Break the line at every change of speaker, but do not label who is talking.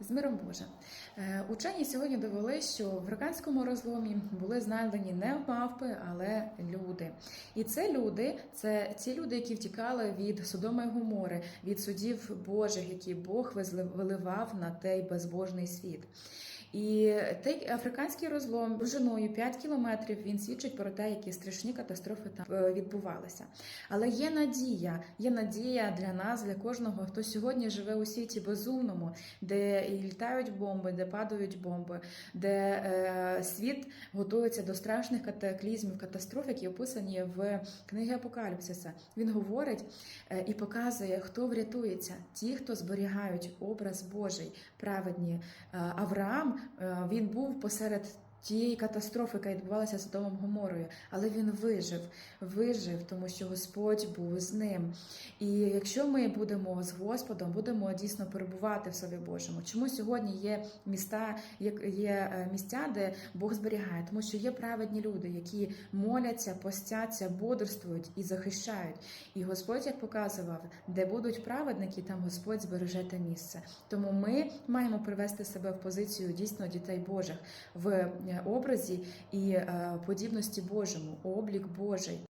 З миром Боже. Учені сьогодні довели, що в африканському розломі були знайдені не мавпи, але люди. І це люди, це ті люди, які втікали від Содома і Гомори, від судів Божих, які Бог виливав на той безбожний світ. І той африканський розлом довжиною 5 кілометрів він свідчить про те, які страшні катастрофи там е, відбувалися. Але є надія, є надія для нас, для кожного, хто сьогодні живе у світі безумному, де і літають бомби, де падають бомби, де е, світ готується до страшних катаклізмів, катастроф, які описані в книгі Апокаліпсиса. Він говорить е, і показує, хто врятується, ті, хто зберігають образ Божий, праведні. Е, Авраам він був посеред. Тієї катастрофи, яка відбувалася з Содомом Гоморою, але він вижив, вижив, тому що Господь був з ним. І якщо ми будемо з Господом, будемо дійсно перебувати в Слові Божому. Чому сьогодні є міста, є, є е, місця, де Бог зберігає? Тому що є праведні люди, які моляться, постяться, бодрствують і захищають. І Господь, як показував, де будуть праведники, там Господь збереже те місце. Тому ми маємо привести себе в позицію дійсно дітей Божих в образі і е, подібності Божому, облік Божий.